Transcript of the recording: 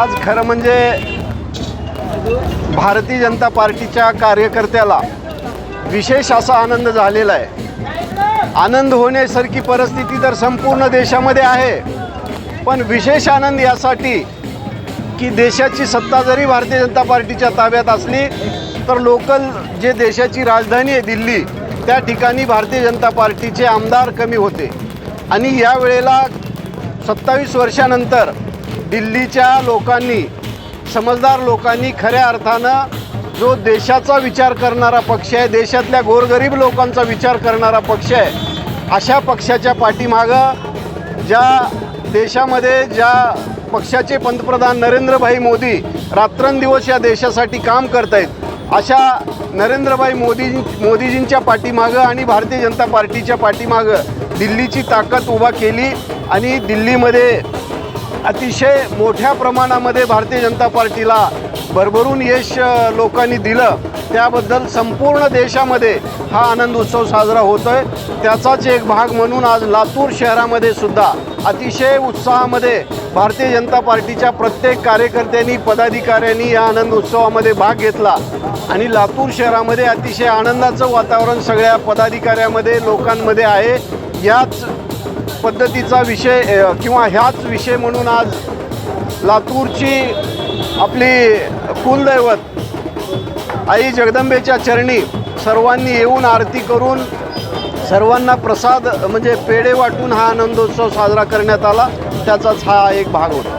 आज खरं म्हणजे भारतीय जनता पार्टीच्या कार्यकर्त्याला विशेष असा आनंद झालेला आहे. आनंद होण्यासारखी परिस्थिती तर संपूर्ण देशामध्ये आहे. पण विशेष आनंद यासाठी की देशाची सत्ता जरी भारतीय जनता पार्टीच्या ताब्यात असली तर लोकल जे देशाची राजधानी आहे दिल्ली त्या ठिकाणी भारतीय जनता पार्टीचे आमदार कमी होते. आणि या वेळेला सत्तावीस वर्षानंतर दिल्लीच्या लोकांनी समजदार लोकांनी खऱ्या अर्थानं जो देशाचा विचार करणारा पक्ष आहे देशातल्या गोरगरीब लोकांचा विचार करणारा पक्ष आहे अशा पक्षाच्या पाठीमागं ज्या देशामध्ये ज्या पक्षाचे पंतप्रधान नरेंद्रभाई मोदी रात्रंदिवस या देशासाठी काम करत आहेत अशा नरेंद्रभाई मोदी मोदीजींच्या पाठीमागं आणि भारतीय जनता पार्टीच्या पाठीमागं दिल्लीची ताकद उभा केली आणि दिल्लीमध्ये अतिशय मोठ्या प्रमाणामध्ये भारतीय जनता पार्टीला भरभरून यश लोकांनी दिलं. त्याबद्दल संपूर्ण देशामध्ये हा आनंद उत्सव साजरा होतो आहे त्याचाच एक भाग म्हणून आज लातूर शहरामध्ये सुद्धा अतिशय उत्साहामध्ये भारतीय जनता पार्टीच्या प्रत्येक कार्यकर्त्यांनी पदाधिकाऱ्यांनी या आनंद उत्सवामध्ये भाग घेतला. आणि लातूर शहरामध्ये अतिशय आनंदाचं वातावरण सगळ्या पदाधिकाऱ्यामध्ये लोकांमध्ये आहे. याच पद्धतीचा विषय किंवा ह्याच विषय म्हणून आज लातूरची आपली कुलदैवत आई जगदंबेच्या चरणी सर्वांनी येऊन आरती करून सर्वांना प्रसाद म्हणजे पेढे वाटून हा आनंदोत्सव साजरा करण्यात आला. त्याचाच हा एक भाग होता.